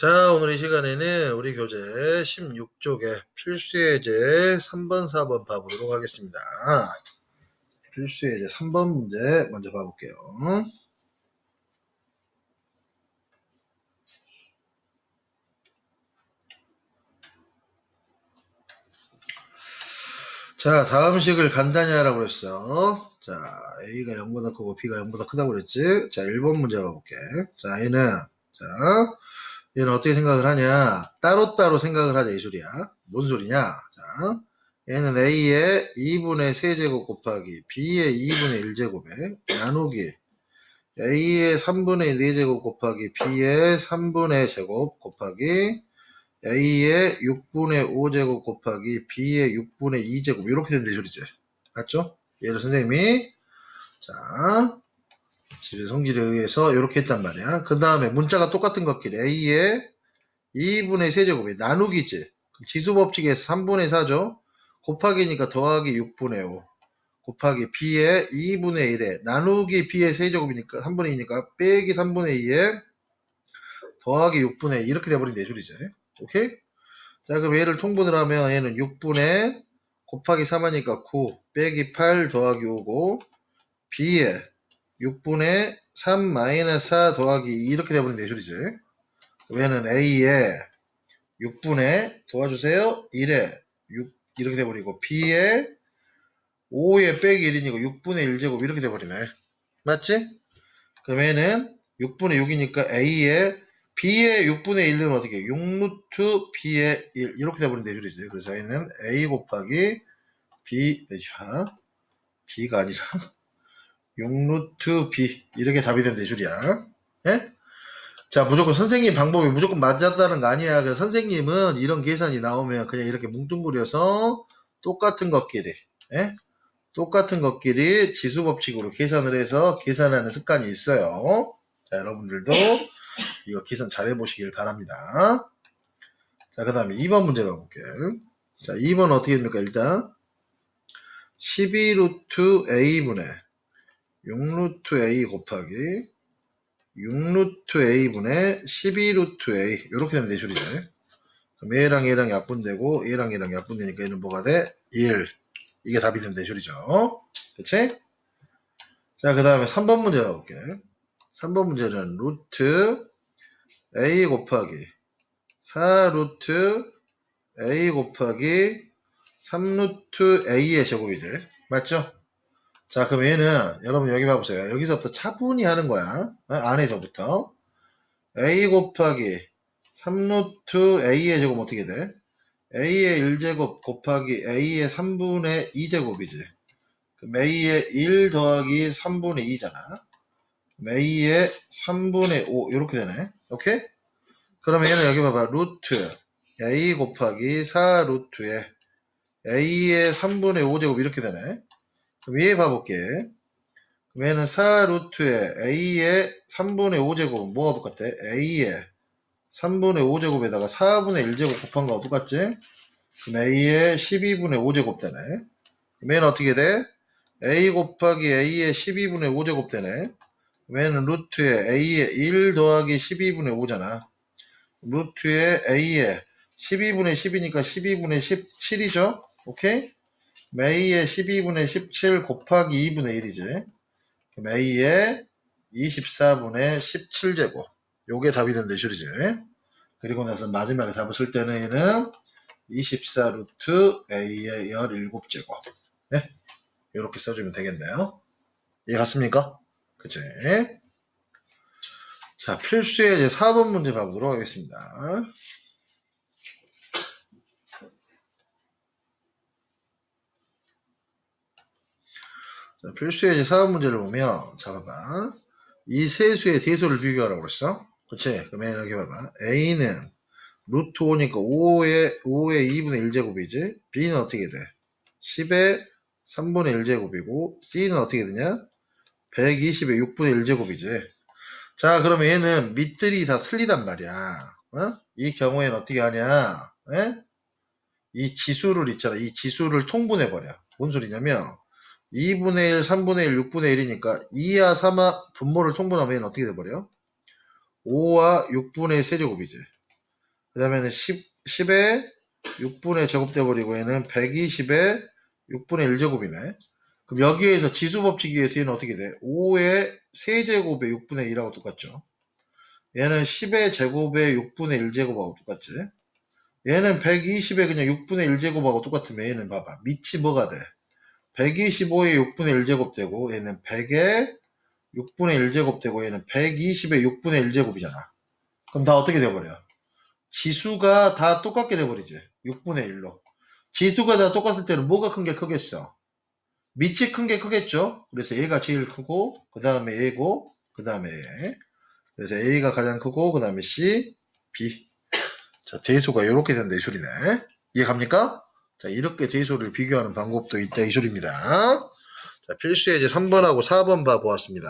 자, 오늘 이 시간에는 우리 교재 16쪽에 필수예제 3번, 4번 봐보도록 하겠습니다. 필수예제 3번 문제 먼저 봐볼게요. 자, 다음 식을 간단히 하라고 그랬어. 자, A가 0보다 크고 B가 0보다 크다고 그랬지? 자, 1번 문제 봐볼게. 자, 얘는, 자, 얘는 어떻게 생각을 하냐? 따로따로 생각을 하자, 이 소리야. 뭔 소리냐? 자, 얘는 A의 2분의 세제곱 곱하기 B의 2분의 1제곱에 나누기 A의 3분의 4제곱 곱하기 B의 3분의 제곱 곱하기 A의 6분의 5제곱 곱하기 B의 6분의 2제곱 이렇게 이 소리지. 맞죠? 얘를 선생님이 자 집의 성질에 의해서 이렇게 했단 말이야. 그 다음에 문자가 똑같은 것끼리 A의 2분의 세제곱이 나누기지. 그럼 지수 법칙에서 3분의 4죠. 곱하기니까 더하기 6분의 5 곱하기 B의 2분의 1에 나누기 B의 세제곱이니까 3분의 2니까 빼기 3분의 2에 더하기 6분의 2 이렇게 돼버린다 이 소리지. 오케이? 자 그럼 얘를 통분을 하면 얘는 6분의 곱하기 3하니까 9 빼기 8 더하기 5고 B에 6분의 3 마이너스 4 더하기 2 이렇게 돼버린다 이 소리지. 그럼 얘는 A에 6분의 도와주세요 1에 6 이렇게 돼버리고 B에 5에 빼기 1이니까 6분의 1제곱 이렇게 돼버리네. 맞지? 그럼 얘는 6분의 6이니까 A에 B의 6분의 1은 어떻게? 6루트 B의 1 이렇게 돼버린다 이 소리지. 그래서 얘는 A 곱하기 B 자 B가 아니라 6루트 B 이렇게 답이 이 소리야. 예? 자 무조건 선생님 방법이 무조건 맞았다는 거 아니야. 그래서 선생님은 이런 계산이 나오면 그냥 이렇게 뭉뚱그려서 똑같은 것끼리 예? 똑같은 것끼리 지수 법칙으로 계산을 해서 계산하는 습관이 있어요. 자 여러분들도 이거 계산 잘 해보시길 바랍니다. 자, 그 다음에 2번 문제 가볼게요. 자, 2번 어떻게 됩니까? 일단 12루트 a분의 6루트 a 곱하기 6루트 a분의 12루트 a 이렇게 되는 대술이죠. 그럼 얘랑 얘랑 약분되고 얘랑 얘랑 약분되니까 얘는 뭐가 돼? 1. 이게 답이 된 대술이죠. 그치? 자, 그 다음에 3번 문제 가볼게요. 3번 문제는 루트 a 곱하기 4루트 a 곱하기 3루트 a의 제곱이지. 맞죠? 자, 그럼 얘는 여러분 여기 봐보세요. 여기서부터 차분히 하는 거야. 어? 안에서부터. a 곱하기 3루트 a의 제곱 어떻게 돼? a의 1제곱 곱하기 a의 3분의 2제곱이지. 그럼 a의 1 더하기 3분의 2잖아. a의 3분의 5 이렇게 되네. 오케이? 그러면 얘는 여기 봐봐. 루트 a 곱하기 4 루트에 a의 3분의 5제곱 이렇게 되네. 얘 봐볼게. 얘는 4 루트에 a의 3분의 5제곱은 뭐가 똑같아? a의 3분의 5제곱에다가 4분의 1제곱 곱한 거가 똑같지? 그럼 a의 12분의 5제곱 되네. 얘는 어떻게 돼? a 곱하기 a의 12분의 5제곱 되네. 얘는 루트에 a의 1 더하기 12분의 5잖아. 루트에 a의 12분의 10이니까 12분의 17이죠. 오케이? A의 12분의 17 곱하기 2분의 1이지. 그럼 a의 24분의 17제곱. 요게 답이 된다 소리지. 그리고 나서 마지막에 답을 쓸 때는 얘는 24 루트 a의 17제곱. 네? 이렇게 써주면 되겠네요. 이해 갔습니까? 그치? 자, 필수의 이제 4번 문제 봐보도록 하겠습니다. 자, 필수의 이제 4번 문제를 보면, 자, 봐봐. 이 세수의 대소를 비교하라고 그랬어. 그치? 그러면 여기 봐봐. A는 루트 5니까 5의, 5의 2분의 1제곱이지. B는 어떻게 돼? 10의 3분의 1제곱이고, C는 어떻게 되냐? 120의 6분의 1제곱이지. 자, 그러면 얘는 밑들이 다 틀리단 말이야. 어? 이 경우에는 어떻게 하냐? 에? 이 지수를 있잖아. 이 지수를 통분해 버려. 뭔 소리냐면, 2분의 1, 3분의 1, 6분의 1이니까 2와 3와 분모를 통분하면 어떻게 돼버려? 5와 6분의 1 세제곱이지. 그 다음에는 10, 10에 6분의 제곱돼 버리고 얘는 120에 6분의 1제곱이네. 그럼 여기에서 지수법칙에 의해서 얘는 어떻게 돼? 5의 세제곱에 6분의 1하고 똑같죠. 얘는 10의 제곱에 6분의 1제곱하고 똑같지. 얘는 120에 그냥 6분의 1제곱하고 똑같으면 얘는 봐봐. 밑이 뭐가 돼? 125에 6분의 1제곱 되고 얘는 100에 6분의 1제곱 되고 얘는 120에 6분의 1제곱이잖아. 그럼 다 어떻게 돼버려? 지수가 다 똑같게 돼버리지. 6분의 1로. 지수가 다 똑같을 때는 뭐가 큰 게 크겠어? 밑이 큰 게 크겠죠? 그래서 얘가 제일 크고, 그 다음에 얘고, 그 다음에 얘. 그래서 A가 가장 크고, 그 다음에 C, B. 자, 대수가 이렇게 된다, 이 소리네. 이해 갑니까? 자, 이렇게 대수를 비교하는 방법도 있다, 이 소리입니다. 자, 필수 예제 3번하고 4번 봐 보았습니다.